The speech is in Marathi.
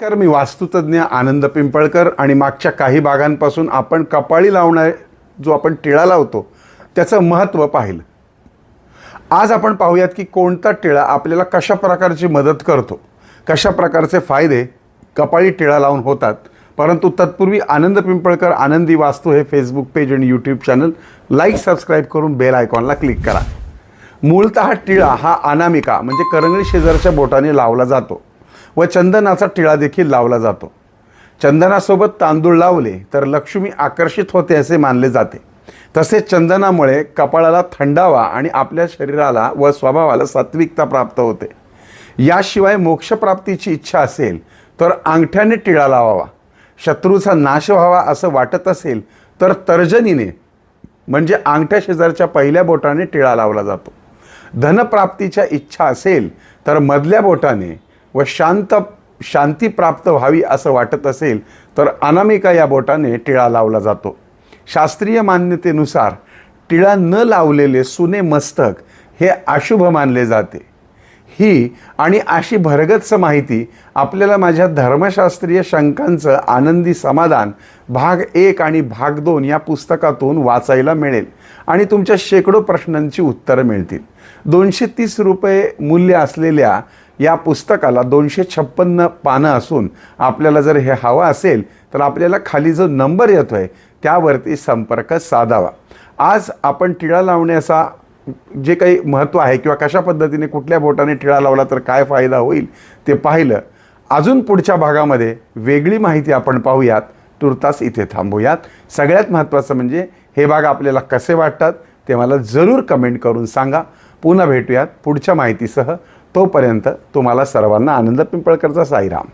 नमस्कार मी वास्तुतज्ञ आनंद पिंपळकर आणि मागच्या काही भागांपासून आपण कपाळी लावणार जो आपण टिळा लावतो त्याचं महत्त्व पाहिलं. आज आपण पाहूयात की कोणता टिळा आपल्याला कशा प्रकारची मदत करतो कशा प्रकारचे फायदे कपाळी टिळा लावून होतात. परंतु तत्पूर्वी आनंद पिंपळकर आनंदी वास्तू हे फेसबुक पेज आणि यूट्यूब चॅनल लाईक सबस्क्राईब करून बेल आयकॉनला क्लिक करा. मूळतः टिळा हा अनामिका म्हणजे करंगळी शेजारच्या बोटाने लावला जातो. व चंदनाचा टिळा देखील लावला जातो. चंदनासोबत तांदूळ लावले तर लक्ष्मी आकर्षित होते असे मानले जाते. तसेच चंदनामुळे कपाळाला थंडावा आणि आपल्या शरीराला व स्वभावाला सात्विकता प्राप्त होते. याशिवाय मोक्षप्राप्तीची इच्छा असेल तर अंगठ्याने टिळा लावावा. शत्रूचा नाश व्हावा असं वाटत असेल तर तर्जनीने म्हणजे अंगठ्या शेजारच्या पहिल्या बोटाने टिळा लावला जातो. धनप्राप्तीच्या इच्छा असेल तर मधल्या बोटाने व शांत शांती प्राप्त व्हावी असं वाटत असेल तर अनामिका या बोटाने टिळा लावला जातो. शास्त्रीय मान्यतेनुसार टिळा न लावलेले सुने मस्तक हे अशुभ मानले जाते. ही आणि अशी भरगच्च माहिती आपल्याला माझ्या धर्मशास्त्रीय शंकांचं आनंदी समाधान भाग एक आणि भाग दोन या पुस्तकातून वाचायला मिळेल आणि तुमच्या शेकडो प्रश्नांची उत्तरं मिळतील. दोनशे तीस रुपये मूल्य असलेल्या या पुस्तकाला दोनशे छप्पन्न पानं असून आपल्याला जर हे हवं असेल तर आपल्याला खाली जो नंबर येतो आहे त्यावरती संपर्क साधावा. आज आपण टिळा लावण्याचा जे काही महत्त्व आहे किंवा कशा पद्धतीने कुठल्या बोटाने टिळा लावला तर काय फायदा होईल ते पाहिलं. अजून पुढच्या भागामध्ये वेगळी माहिती आपण पाहूयात. तुर्तास इथे थांबूयात. सगळ्यात महत्त्वाचं म्हणजे हे भाग आपल्याला कसे वाटतात ते मला जरूर कमेंट करून सांगा. पुन्हा भेटूयात पुढच्या माहितीसह. तोपर्यंत तुम्हाला सर्वांना आनंद पिंपळकरचा साईराम.